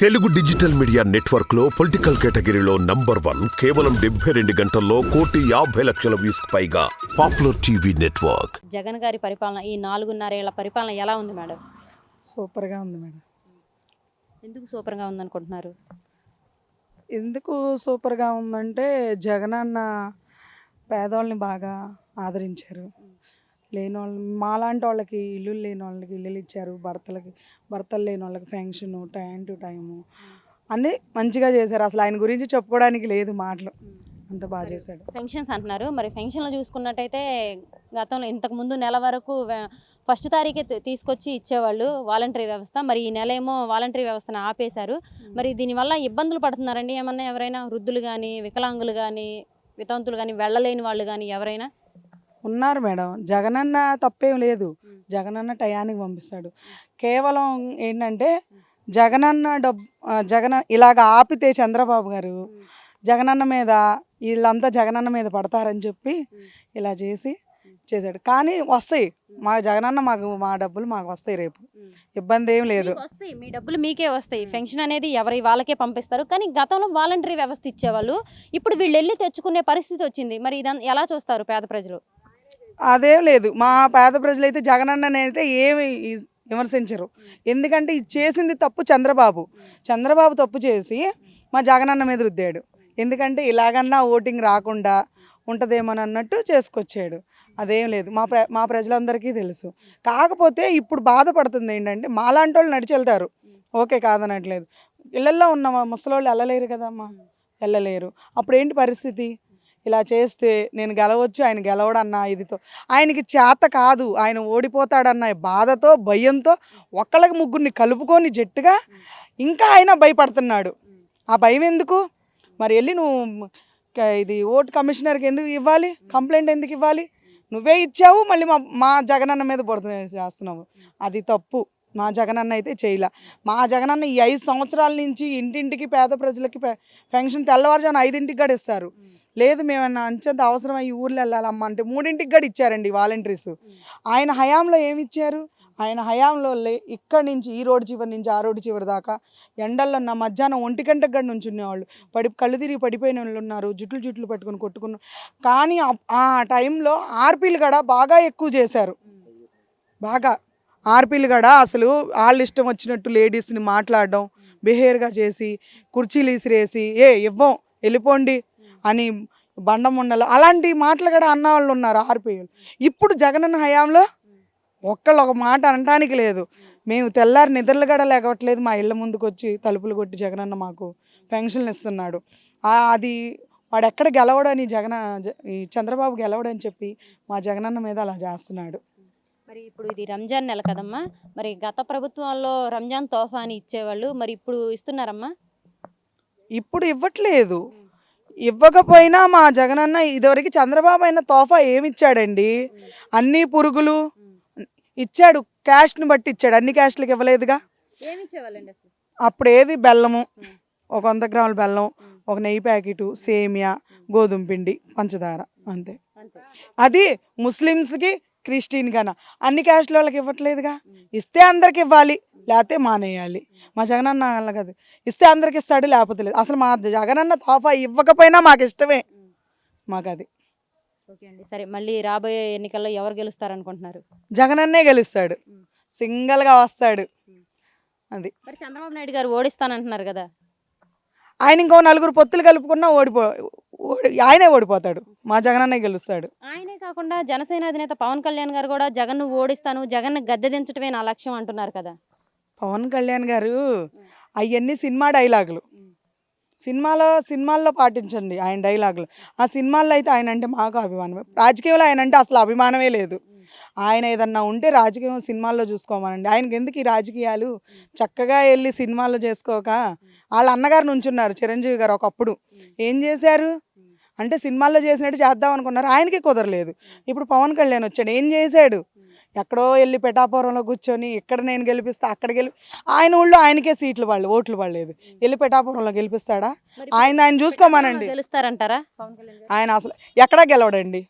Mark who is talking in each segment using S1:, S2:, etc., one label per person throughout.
S1: Telugu digital media నెట్వర్క్లో political కేటగిరీలో number one కేవలం డెబ్బై రెండు గంటల్లో కోటి యాభై లక్షల వ్యూస్ పైగా పాపులర్ టీవీ నెట్వర్క్.
S2: జగన్ గారి పరిపాలన ఈ నాలుగున్నరేళ్ళ పరిపాలన ఎలా ఉంది మేడం?
S3: సూపర్గా ఉంది మేడం.
S2: ఎందుకు సూపర్గా ఉందనుకుంటున్నారు?
S3: ఎందుకు సూపర్గా ఉందంటే జగన్ అన్న పేదవాళ్ళని బాగా ఆదరించారు. లేని వాళ్ళని మాలాంటి వాళ్ళకి ఇల్లు లేని వాళ్ళకి ఇల్లులు ఇచ్చారు భర్తలకి భర్తలు లేని వాళ్ళకి ఫెన్షన్ టైం టు టైము. అన్నీ మంచిగా చేశారు. అసలు ఆయన గురించి చెప్పుకోవడానికి లేదు మాటలు. అంత బాగా చేశాడు.
S2: పెన్షన్స్ అంటున్నారు. మరి పెన్షన్లు చూసుకున్నట్టయితే గతంలో ఇంతకు ముందు నెల వరకు ఫస్ట్ తారీఖే తీసుకొచ్చి ఇచ్చేవాళ్ళు వాలంటరీ వ్యవస్థ. మరి ఈ నెల ఏమో వాలంటరీ వ్యవస్థను ఆపేశారు. మరి దీనివల్ల ఇబ్బందులు పడుతున్నారండి ఏమన్నా ఎవరైనా వృద్ధులు కానీ వికలాంగులు కానీ వితంతులు కానీ వెళ్ళలేని వాళ్ళు కానీ ఎవరైనా?
S3: ఉన్నారు మేడం. జగనన్న తప్పేం లేదు. జగనన్న టయానికి పంపిస్తాడు. కేవలం ఏంటంటే జగనన్న డబ్ జగన ఇలాగ ఆపితే చంద్రబాబు గారు జగనన్న మీద వీళ్ళంతా జగనన్న మీద పడతారని చెప్పి ఇలా చేసి చేశాడు. కానీ వస్తాయి. మా జగనన్న మాకు మా డబ్బులు మాకు వస్తాయి రేపు. ఇబ్బంది ఏం లేదు.
S2: వస్తాయి. మీ డబ్బులు మీకే వస్తాయి. పెన్షన్ అనేది ఎవరి వాళ్ళకే పంపిస్తారు. కానీ గతంలో వాలంటరీ వ్యవస్థ ఇచ్చేవాళ్ళు. ఇప్పుడు వీళ్ళు వెళ్ళి తెచ్చుకునే పరిస్థితి వచ్చింది. మరి ఇదంతా ఎలా చూస్తారు పేద ప్రజలు?
S3: అదేం లేదు. మా పేద ప్రజలైతే జగనన్న అయితే ఏమి విమర్శించరు. ఎందుకంటే ఇది చేసింది తప్పు చంద్రబాబు. చంద్రబాబు తప్పు చేసి మా జగనన్న మీద రుద్దాడు. ఎందుకంటే ఇలాగన్నా ఓటింగ్ రాకుండా ఉంటుందేమని అన్నట్టు చేసుకొచ్చాడు. అదేం లేదు. మా ప్ర మా ప్రజలందరికీ తెలుసు. కాకపోతే ఇప్పుడు బాధపడుతుంది ఏంటంటే మాలాంటి వాళ్ళు నడిచి వెళ్తారు ఓకే కాదనట్లేదు. ఇళ్ళల్లో ఉన్న ముసలోళ్ళు వెళ్ళలేరు కదమ్మా. వెళ్ళలేరు అప్పుడు ఏంటి పరిస్థితి? ఇలా చేస్తే నేను గెలవచ్చు ఆయన గెలవడన్న ఇదితో. ఆయనకి చేత కాదు ఆయన ఓడిపోతాడన్న బాధతో భయంతో ఒక్కళ్ళకి ముగ్గురిని కలుపుకొని జట్టుగా ఇంకా ఆయన భయపడుతున్నాడు. ఆ భయం ఎందుకు? మరి వెళ్ళి నువ్వు ఇది ఓట్ కమిషనర్కి ఎందుకు ఇవ్వాలి? కంప్లైంట్ ఎందుకు ఇవ్వాలి? నువ్వే ఇచ్చావు మళ్ళీ మా మా జగనన్న మీద పడుతు చేస్తున్నావు. అది తప్పు. మా జగనన్న అయితే చేయలే. మా జగనన్న ఈ ఐదు సంవత్సరాల నుంచి ఇంటింటికి పేద ప్రజలకి పెన్షన్ తెల్లవారుజామున ఐదింటికి కూడా ఇస్తారు లేదు మేమన్నా అంచెంత అవసరం ఈ ఊర్లో వెళ్ళాలమ్మా అంటే మూడింటికి కూడా ఇచ్చారండి వాలంటీర్స్. ఆయన హయాంలో ఏమి ఇచ్చారు ఆయన హయాంలో ఇక్కడి నుంచి ఈ రోడ్డు చివరి నుంచి ఆ రోడ్డు చివరి దాకా ఎండల్లో ఉన్న మధ్యాహ్నం ఒంటి గంట గడి నుంచి ఉండేవాళ్ళు పడి కళ్ళు తిరిగి పడిపోయిన వాళ్ళు ఉన్నారు జుట్లు జుట్లు పట్టుకుని కొట్టుకున్నారు కానీ ఆ- ఆ టైంలో ఆర్పీలు కూడా బాగా ఎక్కువ చేశారు. బాగా. ఆర్పీలు కూడా అసలు వాళ్ళ ఇష్టం వచ్చినట్టు లేడీస్ని మాట్లాడడం బిహేవియర్గా చేసి కుర్చీలు ఇసిరేసి ఏ ఇవ్వం వెళ్ళిపోండి అని బండముండలు అలాంటి మాటలు కూడా అన్న వాళ్ళు ఉన్నారు ఆర్పీలు. ఇప్పుడు జగనన్న హయాంలో ఒక్కళ్ళు ఒక మాట అనటానికి లేదు. మేము తెల్లారి నిద్రలు కూడా లేకట్లేదు మా ఇళ్ళ ముందుకు వచ్చి తలుపులు కొట్టి జగనన్న మాకు పెన్షన్లు ఇస్తున్నాడు. అది వాడు ఎక్కడ గెలవడని జగన ఈ చంద్రబాబు గెలవడని చెప్పి మా జగనన్న మీద అలా చేస్తున్నాడు.
S2: మరి ఇప్పుడు ఇది రంజాన్ నెల కదమ్మా. మరి గత ప్రభుత్వంలో రంజాన్ తోఫా అని ఇచ్చేవాళ్ళు మరి ఇప్పుడు ఇస్తున్నారమ్మా?
S3: ఇప్పుడు ఇవ్వట్లేదు. ఇవ్వకపోయినా మా జగనన్న ఇదివరకు చంద్రబాబు అయిన తోఫా ఏమి ఇచ్చాడండి అన్ని పురుగులు ఇచ్చాడు. క్యాష్ని బట్టి ఇచ్చాడు. అన్ని క్యాష్లకు ఇవ్వలేదుగా? అప్పుడు ఏది బెల్లము. ఒక వంద గ్రాముల బెల్లం ఒక నెయ్యి ప్యాకెట్ సేమియా గోధుమ పిండి పంచదార అంతే.
S2: అంతే.
S3: అది ముస్లిమ్స్కి క్రిస్టియన్ గాన? అన్ని క్యాస్ట్ల వాళ్ళకి ఇవ్వట్లేదుగా? ఇస్తే అందరికి ఇవ్వాలి లేకపోతే మానేయాలి. మా జగనన్న అలా కాదు. ఇస్తే అందరికి ఇస్తాడు లేకపోతే లేదు. అసలు మా జగనన్న తోఫా ఇవ్వకపోయినా మాకు ఇష్టమే. మాకు అది.
S2: ఓకే అండి. సరే మళ్ళీ రాబోయే ఎన్నికల్లో ఎవరు గెలుస్తారనుకుంటున్నారు?
S3: జగనన్నే గెలుస్తాడు. సింగల్గా వస్తాడు. అది.
S2: మరి చంద్రబాబు నాయుడు గారు ఓడిస్తానంటున్నారు కదా?
S3: ఆయన ఇంకో నలుగురు పొత్తులు కలుపుకున్నా ఓడిపో ఓడి ఆయనే ఓడిపోతాడు. మా జగనన్నే గెలుస్తాడు.
S2: ఆయనే కాకుండా జనసేన అధినేత పవన్ కళ్యాణ్ గారు కూడా జగన్ ఓడిస్తాను జగన్ గద్దె దించడమే నా లక్ష్యం అంటున్నారు కదా.
S3: పవన్ కళ్యాణ్ గారు అవన్నీ సినిమా డైలాగులు. సినిమాలో సినిమాల్లో పాటించండి ఆయన డైలాగులు. ఆ సినిమాల్లో అయితే ఆయన అంటే మాకు అభిమానమే. రాజకీయంలో ఆయన అంటే అసలు అభిమానమే లేదు. ఆయన ఏదన్నా ఉంటే రాజకీయం సినిమాల్లో చూసుకోమనండి. ఆయనకి ఎందుకు ఈ రాజకీయాలు? చక్కగా వెళ్ళి సినిమాల్లో చేసుకోక. వాళ్ళ అన్నగారు నుంచున్నారు చిరంజీవి గారు ఒకప్పుడు. ఏం చేశారు? అంటే సినిమాల్లో చేసినట్టు చేద్దాం అనుకున్నారు. ఆయనకి కుదరలేదు. ఇప్పుడు పవన్ కళ్యాణ్ వచ్చాడు. ఏం చేశాడు? ఎక్కడో వెళ్ళి పెటాపురంలో కూర్చొని ఇక్కడ నేను గెలిపిస్తా అక్కడ గెలి ఆయన ఊళ్ళో ఆయనకే సీట్లు వాళ్ళు ఓట్లు పడలేదు. వెళ్ళి పెటాపురంలో గెలిపిస్తాడా? ఆయన ఆయన చూసుకోమనండి
S2: గెలుస్తారంటారా?
S3: ఆయన అసలు ఎక్కడా గెలవడండి.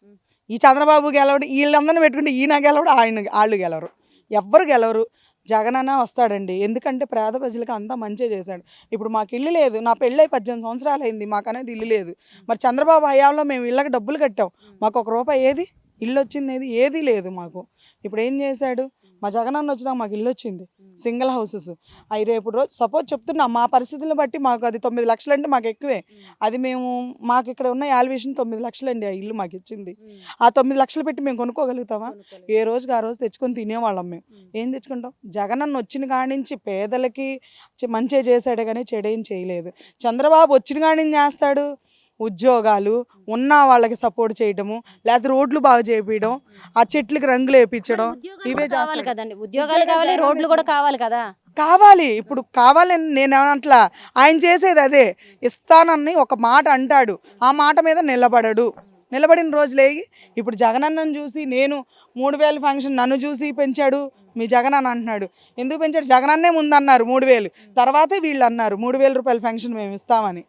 S3: ఈ చంద్రబాబు గెలవడు వీళ్ళందరినీ పెట్టుకుంటే ఈయన గెలవడు ఆయన వాళ్ళు గెలవరు. ఎవ్వరు గెలవరు. జగనన్న వస్తాడండి. ఎందుకంటే పేద ప్రజలకు అంతా మంచిగా చేశాడు. ఇప్పుడు మాకు ఇల్లు లేదు. నా పెళ్ళై పద్దెనిమిది సంవత్సరాలు అయింది మాకు అనేది ఇల్లు లేదు. మరి చంద్రబాబు హయాంలో మేము ఇళ్ళకి డబ్బులు కట్టాం. మాకు ఒక రూపాయి ఏది? ఇల్లు వచ్చింది ఏది? ఏది లేదు మాకు. ఇప్పుడు ఏం చేశాడు? మా జగనన్న వచ్చినాక మాకు ఇల్లు వచ్చింది. Single houses. అవి రేపు రోజు సపోజ్ చెప్తున్నా మా పరిస్థితులను బట్టి మాకు అది తొమ్మిది లక్షలు అంటే మాకు ఎక్కువే. అది మేము మాకు ఇక్కడ ఉన్న యాల్వేషన్ తొమ్మిది లక్షలు అండి ఆ ఇల్లు మాకు ఇచ్చింది. ఆ తొమ్మిది లక్షలు పెట్టి మేము కొనుక్కోగలుగుతామా? ఏ రోజుకి ఆ రోజు తెచ్చుకొని తినేవాళ్ళం మేము. ఏం తెచ్చుకుంటాం? జగనన్న వచ్చిన కాడి నుంచి పేదలకి చి- మంచిగా చేశాడే కానీ చెడేం చేయలేదు. చంద్రబాబు వచ్చిన కాడి చేస్తాడు. ఉద్యోగాలు ఉన్న వాళ్ళకి సపోర్ట్ చేయడము లేకపోతే రోడ్లు బాగా చేపించడం ఆ చెట్లకి రంగులు వేపించడం
S2: ఉద్యోగాలు
S3: ఇవే
S2: కావాలి. కదండి. ఉద్యోగాలు కావాలి రోడ్లు కూడా కావాలి కదా.
S3: కావాలి. ఇప్పుడు కావాలని నేను ఏమనట్లా ఆయన చేసేది అదే. ఇస్తానని ఒక మాట అంటాడు. ఆ మాట మీద నిలబడడు. నిలబడిన రోజులే ఇప్పుడు జగనన్నను చూసి నేను మూడు వేలు ఫంక్షన్ నన్ను చూసి పెంచాడు మీ జగనన్న అంటున్నాడు. ఎందుకు పెంచాడు? జగనన్నే ముందన్నారు మూడు వేలు. తర్వాతే వీళ్ళు అన్నారు మూడు వేల రూపాయల ఫంక్షన్ మేము ఇస్తామని.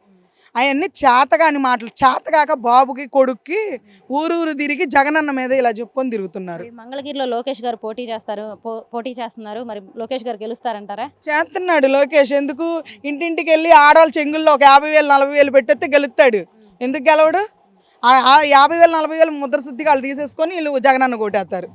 S3: అవన్నీ చేతగాని మాటలు చేతగాక బాబుకి కొడుక్కి ఊరూరు తిరిగి జగనన్న మీద ఇలా చెప్పుకొని తిరుగుతున్నారు.
S2: మంగళగిరిలో లోకేష్ గారు పోటీ చేస్తారు పోటీ చేస్తున్నారు. మరి లోకేష్ గారు గెలుస్తారంటారా?
S3: చేస్తున్నాడు లోకేష్. ఎందుకు? ఇంటింటికి వెళ్ళి ఆడవాళ్ళ చెంగుల్లో ఒక యాభై వేలు నలభై వేలు పెట్టేస్తే గెలుస్తాడు. ఎందుకు గెలవడు? యాభై వేలు నలభై వేలు ముద్ర శుద్ధిగా వాళ్ళు తీసేసుకొని వీళ్ళు జగనన్న కొట్టేస్తారు.